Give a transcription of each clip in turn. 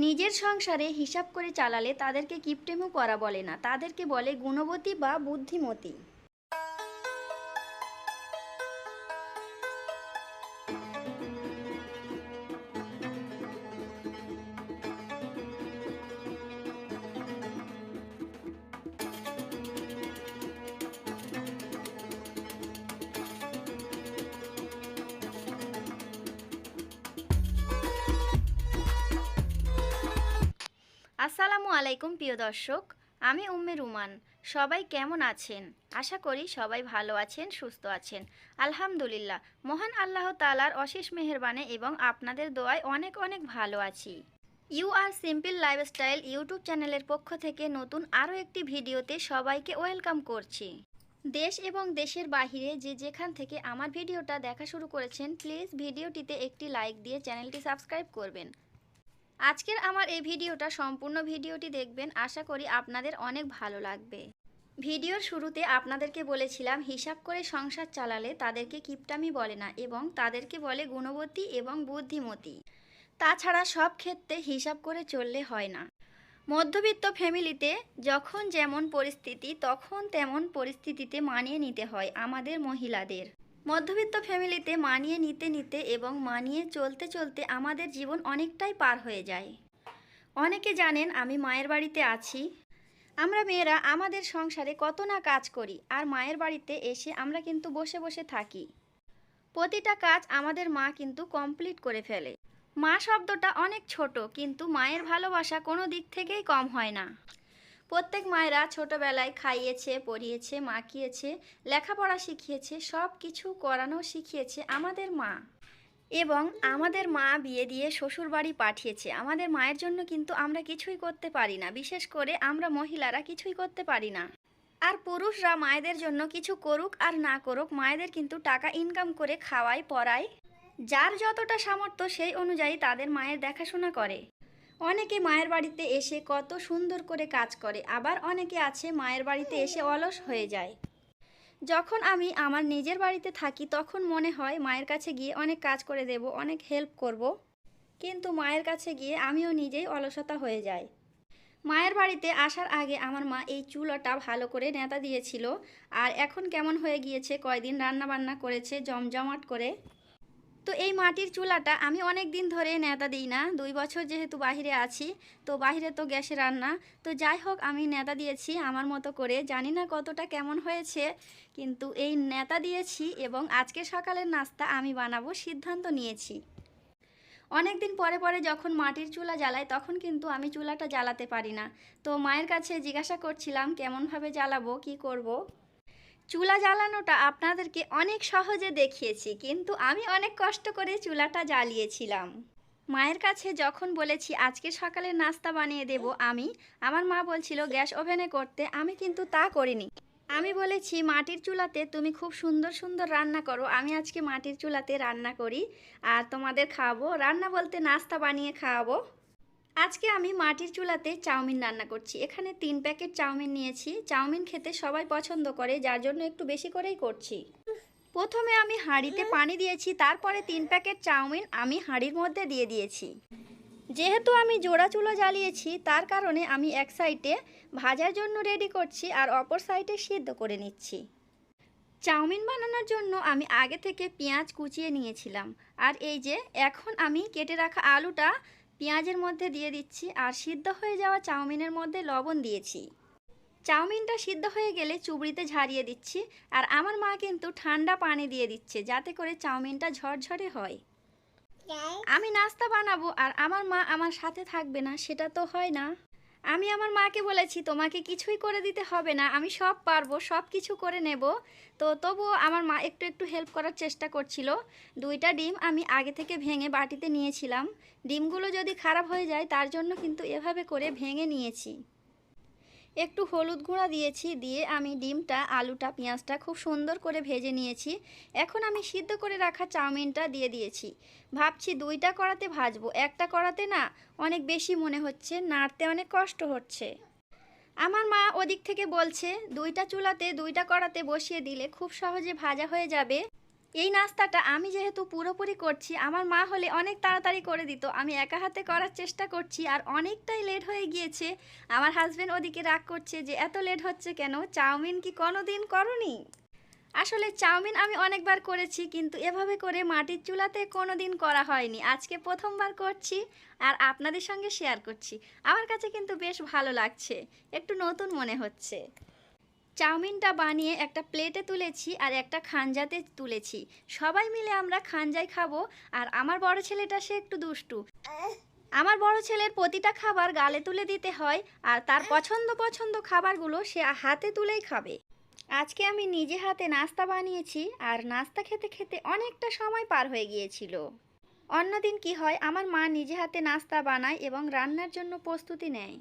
নিজের সংসারে হিসাব করে চালালে তাদেরকে কিপটেমু করা বলে না। তাদেরকে বলে গুণবতী বা বুদ্ধিমতী। আলাইকুম, প্রিয় দর্শক। আমি উম্মে রুমান। সবাই কেমন আছেন? আশা করি সবাই ভালো আছেন, সুস্থ আছেন। আলহামদুলিল্লাহ, মহান আল্লাহ তালার অশেষ মেহেরবানে এবং আপনাদের দোয়ায় অনেক অনেক ভালো আছি। You are simple lifestyle YouTube চ্যানেলের পক্ষ থেকে নতুন আরও একটি ভিডিওতে সবাইকে ওয়েলকাম করছি। দেশ এবং দেশের বাহিরে যে যেখান থেকে আমার ভিডিওটা দেখা শুরু করেছেন, প্লিজ ভিডিওটিতে একটি লাইক দিয়ে চ্যানেলটি সাবস্ক্রাইব করবেন। আজকের আমার এই ভিডিওটা সম্পূর্ণ ভিডিওটি দেখবেন। আশা করি আপনাদের অনেক ভালো লাগবে। ভিডিওর শুরুতে আপনাদেরকে বলেছিলাম, হিসাব করে সংসার চালালে তাদেরকে কিপটামি বলে না এবং তাদেরকে বলে গুণবতী এবং বুদ্ধিমতী। তাছাড়া সব ক্ষেত্রে হিসাব করে চললে হয় না। মধ্যবিত্ত ফ্যামিলিতে যখন যেমন পরিস্থিতি, তখন তেমন পরিস্থিতিতে মানিয়ে নিতে হয় আমাদের মহিলাদের। মধ্যবিত্ত ফ্যামিলিতে মানিয়ে নিতে নিতে এবং মানিয়ে চলতে চলতে আমাদের জীবন অনেকটাই পার হয়ে যায়। অনেকে জানেন, আমি মায়ের বাড়িতে আছি। আমরা মেয়েরা আমাদের সংসারে কত না কাজ করি আর মায়ের বাড়িতে এসে আমরা কিন্তু বসে বসে থাকি। প্রতিটা কাজ আমাদের মা কিন্তু কমপ্লিট করে ফেলে। মা শব্দটা অনেক ছোট, কিন্তু মায়ের ভালোবাসা কোনো দিক থেকেই কম হয় না। প্রত্যেক মায়েরা ছোটবেলায় খাইয়েছে, পড়িয়েছে, মাখিয়েছে, লেখাপড়া শিখিয়েছে, সব কিছু করানো শিখিয়েছে আমাদের মা। এবং আমাদের মা বিয়ে দিয়ে শ্বশুর বাড়ি পাঠিয়েছে। আমাদের মায়ের জন্য কিন্তু আমরা কিছুই করতে পারি না। বিশেষ করে আমরা মহিলারা কিছুই করতে পারি না। আর পুরুষরা মায়েদের জন্য কিছু করুক আর না করুক, মায়েদের কিন্তু টাকা ইনকাম করে খাওয়ায়, পড়ায়। যার যতটা সামর্থ্য সেই অনুযায়ী তাদের মায়ের দেখাশোনা করে। অনেকে মায়ের বাড়িতে এসে কত সুন্দর করে কাজ করে, আবার অনেকে আছে মায়ের বাড়িতে এসে অলস হয়ে যায়। যখন আমি আমার নিজের বাড়িতে থাকি, তখন মনে হয় মায়ের কাছে গিয়ে অনেক কাজ করে দেব, অনেক হেল্প করব। কিন্তু মায়ের কাছে গিয়ে আমিও নিজেই অলসতা হয়ে যাই। মায়ের বাড়িতে আসার আগে আমার মা এই চুলাটা ভালো করে নেতা দিয়েছিল, আর এখন কেমন হয়ে গিয়েছে, কয়দিন রান্না বান্না করেছে, জমজমাট করে? তো এই মাটির চুলাটা আমি অনেক দিন ধরে নেতা দিই না। দুই বছর যেহেতু বাহিরে আছি, তো বাহিরে তো গ্যাসে রান্না। তো যাই হোক, আমি নেতা দিয়েছি আমার মতো করে। জানি না কতটা কেমন হয়েছে, কিন্তু এই নেতা দিয়েছি এবং আজকে সকালের নাস্তা আমি বানাবো সিদ্ধান্ত নিয়েছি। অনেক দিন পরে পরে যখন মাটির চুলা জ্বালাই, তখন কিন্তু আমি চুলাটা জ্বালাতে পারি না। তো মায়ের কাছে জিজ্ঞাসা করছিলাম, কেমনভাবে জ্বালাবো? কি করব। চুলা জ্বালানোটা আপনাদেরকে অনেক সহজে দেখিয়েছি, কিন্তু আমি অনেক কষ্ট করে চুলাটা জ্বালিয়েছিলাম। মায়ের কাছে যখন বলেছি, আজকে সকালে নাস্তা বানিয়ে দেব আমি, আমার মা বলছিল, গ্যাস ওভেনে করতে। আমি কিন্তু তা করিনি। আমি বলেছি, মাটির চুলাতে তুমি খুব সুন্দর সুন্দর রান্না করো। আমি আজকে মাটির চুলাতে রান্না করি, আর তোমাদের খাওয়াবো। রান্না বলতে নাস্তা বানিয়ে খাওয়াবো। আজকে আমি মাটির চুলাতে চাউমিন রান্না করছি। এখানে তিন প্যাকেট চাউমিন নিয়েছি। চাউমিন খেতে সবাই পছন্দ করে, যার জন্য একটু বেশি করেই করছি। প্রথমে আমি হাঁড়িতে পানি দিয়েছি, তারপরে তিন প্যাকেট চাউমিন আমি হাঁড়ির মধ্যে দিয়ে দিয়েছি। যেহেতু আমি জোড়া চুলো জ্বালিয়েছি, তার কারণে আমি এক সাইডে ভাজার জন্য রেডি করছি আর অপর সাইডে সিদ্ধ করে নিচ্ছি। চাউমিন বানানোর জন্য আমি আগে থেকে পেঁয়াজ কুচিয়ে নিয়েছিলাম। আর এই যে, এখন আমি কেটে রাখা আলুটা পেঁয়াজের মধ্যে দিয়ে দিচ্ছি আর সিদ্ধ হয়ে যাওয়া চাউমিনের মধ্যে লবণ দিয়েছি। চাউমিনটা সিদ্ধ হয়ে গেলে চুবড়িতে ঝারিয়ে দিচ্ছি আর আমার মা কিন্তু ঠান্ডা পানি দিয়ে দিচ্ছে যাতে করে চাউমিনটা ঝরঝরে হয়। আমি নাস্তা বানাবো আর আমার মা আমার সাথে থাকবে না সেটা তো হয় না। আমি আমার মাকে বলেছি, তোমাকে কিছুই করে দিতে হবে না, আমি সব পারব, সব কিছু করে নেব। তো তবুও আমার মা একটু একটু হেল্প করার চেষ্টা করছিল। দুইটা ডিম আমি আগে থেকে ভেঙে বাটিতে নিয়েছিলাম। ডিমগুলো যদি খারাপ হয়ে যায়, তার জন্য কিন্তু এভাবে করে ভেঙে নিয়েছি। একটু হলুদ গুঁড়া দিয়েছি, দিয়ে আমি ডিমটা, আলুটা, পেঁয়াজটা খুব সুন্দর করে ভেজে নিয়েছি। এখন আমি সিদ্ধ করে রাখা চাউমিনটা দিয়ে দিয়েছি। ভাবছি দুইটা করাতে ভাজবো, একটা করাতে না অনেক বেশি মনে হচ্ছে, নাড়তে অনেক কষ্ট হচ্ছে। আমার মা ওদিক থেকে বলছে, দুইটা চুলাতে, দুইটা কড়াতে বসিয়ে দিলে খুব সহজে ভাজা হয়ে যাবে। এই নাস্তাটা আমি যেহেতু পুরোপুরি করছি, আমার মা হলে অনেক তাড়াতাড়ি করে দিত। আমি একা হাতে করার চেষ্টা করছি আর অনেকটাই লেট হয়ে গিয়েছে। আমার হাজব্যান্ড ওদিকে রাগ করছে যে, এত লেট হচ্ছে কেন? চাউমিন কি কোনো দিন করনি? আসলে চাউমিন আমি অনেকবার করেছি, কিন্তু এভাবে করে মাটির চুলাতে কোনো দিন করা হয়নি। আজকে প্রথমবার করছি আর আপনাদের সঙ্গে শেয়ার করছি। আমার কাছে কিন্তু বেশ ভালো লাগছে। একটু নতুন মনে হচ্ছে। চাউমিনটা বানিয়ে একটা প্লেটে তুলেছি আর একটা খাঞ্জাতে তুলেছি। সবাই মিলে আমরা খাঞ্জায় খাব আর আমার বড় ছেলেটা সে একটু দুষ্টু। আমার বড় ছেলের প্রতিটা খাবার গালে তুলে দিতে হয় আর তার পছন্দ পছন্দ খাবারগুলো সে হাতে তুলেই খাবে। আজকে আমি নিজে হাতে নাস্তা বানিয়েছি আর নাস্তা খেতে খেতে অনেকটা সময় পার হয়ে গিয়েছিল। অন্যদিন কি হয়, আমার মা নিজে হাতে নাস্তা বানায় এবং রান্নার জন্য প্রস্তুতি নেয়।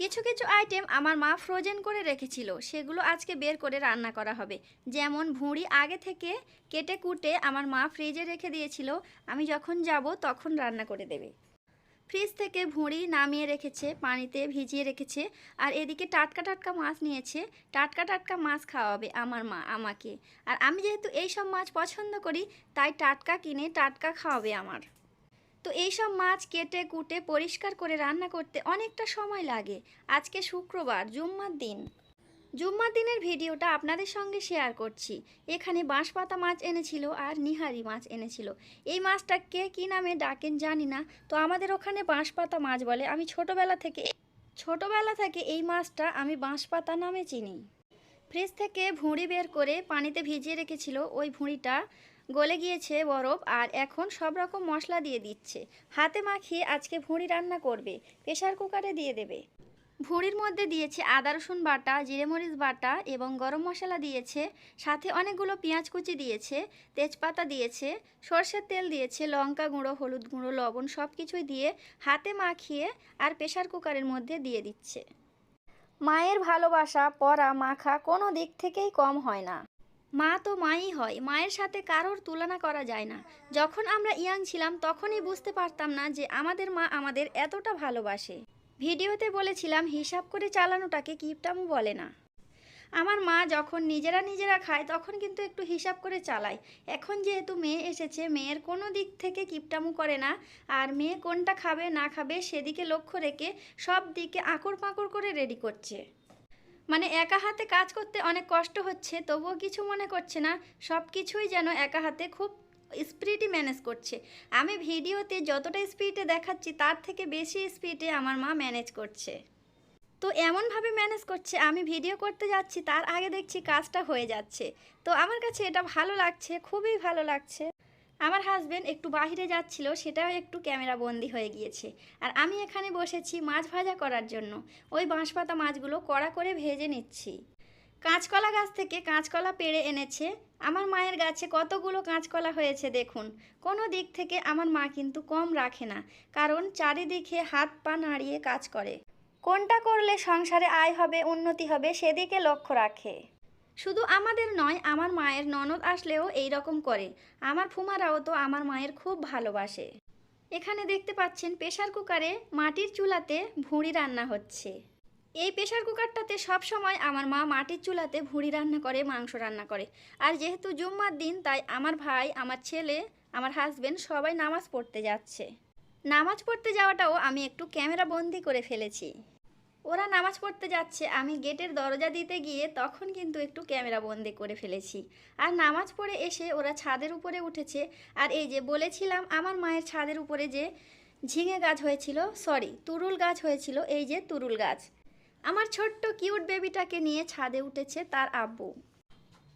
কিছু কিছু আইটেম আমার মা ফ্রোজেন করে রেখেছিল। সেগুলো আজকে বের করে রান্না করা হবে। যেমন ভুঁড়ি আগে থেকে কেটে কুটে আমার মা ফ্রিজে রেখে দিয়েছিল। আমি যখন যাব তখন রান্না করে দেবে। ফ্রিজ থেকে ভুঁড়ি নামিয়ে রেখেছে, পানিতে ভিজিয়ে রেখেছে আর এদিকে টাটকা টাটকা মাছ নিয়েছে। টাটকা টাটকা মাছ খাওয়াবে আমার মা, আমাকে। আর আমি যেহেতু এই সব মাছ পছন্দ করি, তাই টাটকা কিনে টাটকা খাওয়াবে আমার। তো এইসব মাছ কেটে কুটে পরিষ্কার করে রান্না করতে অনেকটা সময় লাগে। আজকে শুক্রবার, জুম্মার দিন। জুম্মার দিনের ভিডিওটা আপনাদের সঙ্গে শেয়ার করছি। এখানে বাঁশপাতা মাছ এনেছিল আর নিহারি মাছ এনেছিল। এই মাছটা কে কী নামে ডাকেন জানি না, তো আমাদের ওখানে বাঁশপাতা মাছ বলে। আমি ছোটোবেলা থেকে ছোটোবেলা থেকে এই মাছটা আমি বাঁশপাতা নামে চিনি। ফ্রিজ থেকে ভুঁড়ি বের করে পানিতে ভিজিয়ে রেখেছিল। ওই ভুঁড়িটা গলে গিয়েছে বরফ আর এখন সব রকম মশলা দিয়ে দিচ্ছে। হাতে মাখিয়ে আজকে ভুঁড়ি রান্না করবে। প্রেশার কুকারে দিয়ে দেবে। ভুঁড়ির মধ্যে দিয়েছে আদা, রসুন বাটা, জিরে মরিচ বাটা এবং গরম মশলা দিয়েছে। সাথে অনেকগুলো পেঁয়াজ কুচি দিয়েছে, তেজপাতা দিয়েছে, সর্ষের তেল দিয়েছে, লঙ্কা গুঁড়ো, হলুদ গুঁড়ো, লবণ সব কিছুই দিয়ে হাতে মাখিয়ে আর প্রেশার কুকারের মধ্যে দিয়ে দিচ্ছে। মায়ের ভালোবাসা, পড়া, মাখা কোনো দিক থেকেই কম হয় না। মা তো মাই হয়, মায়ের সাথে কারোর তুলনা করা যায় না। যখন আমরা ইয়াং ছিলাম, তখনই বুঝতে পারতাম না যে আমাদের মা আমাদের এতটা ভালোবাসে। ভিডিওতে বলেছিলাম, হিসাব করে চালানোটাকে কিপটামু বলে না। আমার মা যখন নিজেরা নিজেরা খায়, তখন কিন্তু একটু হিসাব করে চালায়। এখন যেহেতু মেয়ে এসেছে, মেয়ের কোনো দিক থেকে কিপটামু করে না, আর মেয়ে কোনটা খাবে না খাবে সেদিকে লক্ষ্য রেখে সব দিকে আঁকড় পাঁকড় করে রেডি করছে। মানে একা হাতে কাজ করতে অনেক কষ্ট হচ্ছে, তবুও কিছু মনে করছে না। সব কিছুই যেন একা হাতে খুব স্পিডই ম্যানেজ করছে। আমি ভিডিওতে যতটা স্পিডে দেখাচ্ছি, তার থেকে বেশি স্পিডে আমার মা ম্যানেজ করছে। তো এমনভাবে ম্যানেজ করছে, আমি ভিডিও করতে যাচ্ছি, তার আগে দেখছি কাজটা হয়ে যাচ্ছে। তো আমার কাছে এটা ভালো লাগছে, খুবই ভালো লাগছে। আমার হাজবেন্ড একটু বাইরে যাচ্ছিল, সেটাও একটু ক্যামেরা বন্দি হয়ে গিয়েছে। আর আমি এখানে বসেছি মাছ ভাজা করার জন্য। ওই বাঁশপাতা মাছগুলো কড়া করে ভেজে নিচ্ছি। কাঁচকলা গাছ থেকে কাঁচকলা পেড়ে এনেছে। আমার মায়ের গাছে কতগুলো কাঁচকলা হয়েছে দেখুন। কোনো দিক থেকে আমার মা কিন্তু কম রাখে না, কারণ চারিদিকে হাত পা নাড়িয়ে কাজ করে। কোনটা করলে সংসারে আয় হবে, উন্নতি হবে, সেদিকে লক্ষ্য রাখে। শুধু আমাদের নয়, আমার মায়ের ননদ আসলেও এই রকম করে। আমার ফুমারাও তো আমার মায়ের খুব ভালোবাসে। এখানে দেখতে পাচ্ছেন প্রেশার কুকারে মাটির চুলাতে ভুঁড়ি রান্না হচ্ছে। এই প্রেশার কুকারটাতে সব সময় আমার মা মাটির চুলাতে ভুঁড়ি রান্না করে, মাংস রান্না করে। আর যেহেতু জুম্মার দিন, তাই আমার ভাই, আমার ছেলে, আমার হাজবেন্ড সবাই নামাজ পড়তে যাচ্ছে। নামাজ পড়তে যাওয়াটাও আমি একটু ক্যামেরা বন্দি করে ফেলেছি। ওরা নামাজ পড়তে যাচ্ছে। আমি গেটের দরজা দিতে গিয়ে তখন কিন্তু একটু ক্যামেরা বন্দি করে ফেলেছি। আর নামাজ পড়ে এসে ওরা ছাদের উপরে উঠেছে। আর এই যে বলেছিলাম, আমার মায়ের ছাদের উপরে যে ঝিঙে গাছ হয়েছিল সরি তুরুল গাছ হয়েছিল, এই যে তুরুল গাছ। আমার ছোট্ট কিউট বেবিটাকে নিয়ে ছাদে উঠেছে তার আব্বু।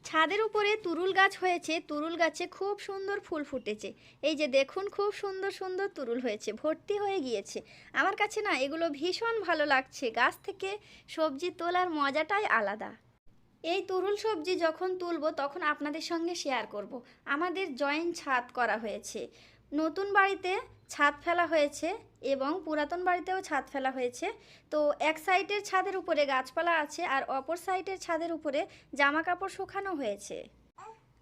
ছাদের উপরে তুরুল গাছ হয়েছে, তুরুল গাছে খুব সুন্দর ফুল ফুটেছে। এই যে দেখুন, খুব সুন্দর সুন্দর তুরুল হয়েছে, ভর্তি হয়ে গিয়েছে। আমার কাছে না এগুলো ভীষণ ভালো লাগছে, গাছ থেকে সবজি তোলার মজাটাই আলাদা। এই তুরুল সবজি যখন তুলবো, তখন আপনাদের সঙ্গে শেয়ার করব। আমাদের জয়েন্ট ছাদ করা হয়েছে। নতুন বাড়িতে ছাদ ফেলা হয়েছে এবং পুরাতন বাড়িতেও ছাদ ফেলা হয়েছে। তো এক সাইডের ছাদের উপরে গাছপালা আছে আর অপর সাইডের ছাদের উপরে জামা কাপড় শুকানো হয়েছে।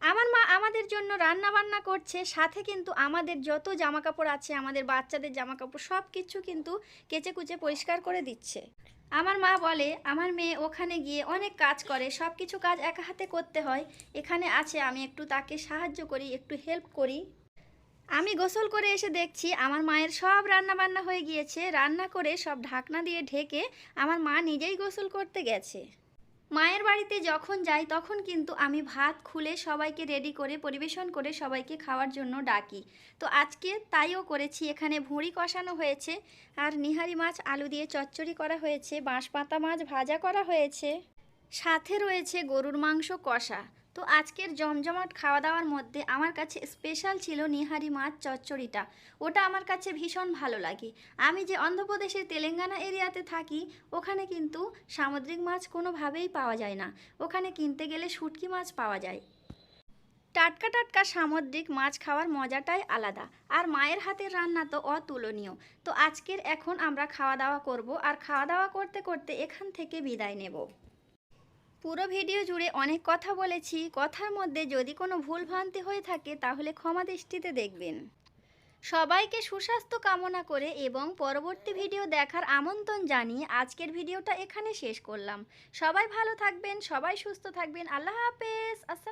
আমার মা আমাদের জন্য রান্না বান্না করছে, সাথে কিন্তু আমাদের যত জামা কাপড় আছে, আমাদের বাচ্চাদের জামা কাপড় সব কিছু কিন্তু কেচে কুচে পরিষ্কার করে দিচ্ছে। আমার মা বলে, আমার মেয়ে ওখানে গিয়ে অনেক কাজ করে সব কিছু কাজ একা হাতে করতে হয়। এখানে আছে, আমি একটু তাকে সাহায্য করি, একটু হেল্প করি। আমি গোসল করে এসে দেখছি আমার মায়ের সব রান্না বান্না হয়ে গিয়েছে। রান্না করে সব ঢাকনা দিয়ে ঢেকে আমার মা নিজেই গোসল করতে গেছে। মায়ের বাড়িতে যখন যাই তখন কিন্তু আমি ভাত খুলে সবাইকে রেডি করে, পরিবেশন করে সবাইকে খাওয়ার জন্য ডাকি। তো আজকে তাইও করেছি, এখানে ভুঁড়ি কষানো হয়েছে আর নিহারি মাছ আলু দিয়ে চচ্চড়ি করা হয়েছে, বাঁশপাতা মাছ ভাজা করা হয়েছে। সাথে রয়েছে গরুর মাংস কষা। তো আজকের জমজমাট খাওয়া দাওয়ার মধ্যে আমার কাছে স্পেশাল ছিল নিহারি মাছ চচ্চড়িটা। ওটা আমার কাছে ভীষণ ভালো লাগে। আমি যে অন্ধ্রপ্রদেশের তেলেঙ্গানা এরিয়াতে থাকি, ওখানে কিন্তু সামুদ্রিক মাছ কোনোভাবেই পাওয়া যায় না। ওখানে কিনতে গেলে শুটকি মাছ পাওয়া যায়। টাটকা টাটকা সামুদ্রিক মাছ খাওয়ার মজাটাই আলাদা। আর মায়ের হাতের রান্না তো অতুলনীয়। তো আজকের এখন আমরা খাওয়া দাওয়া করব। আর খাওয়া দাওয়া করতে করতে এখান থেকে বিদায় নেব। পুরো ভিডিও জুড়ে অনেক কথা বলেছি, কথার মধ্যে যদি কোনো ভুল ভ্রান্তি হয়ে থাকে তাহলে ক্ষমা দৃষ্টিতে দেখবেন। সবাইকে সুস্বাস্থ্য কামনা করে এবং পরবর্তী ভিডিও দেখার আমন্ত্রণ জানিয়ে আজকের ভিডিওটা এখানে শেষ করলাম। সবাই ভালো থাকবেন, সবাই সুস্থ থাকবেন। আল্লাহ হাফেজ। আসসালাম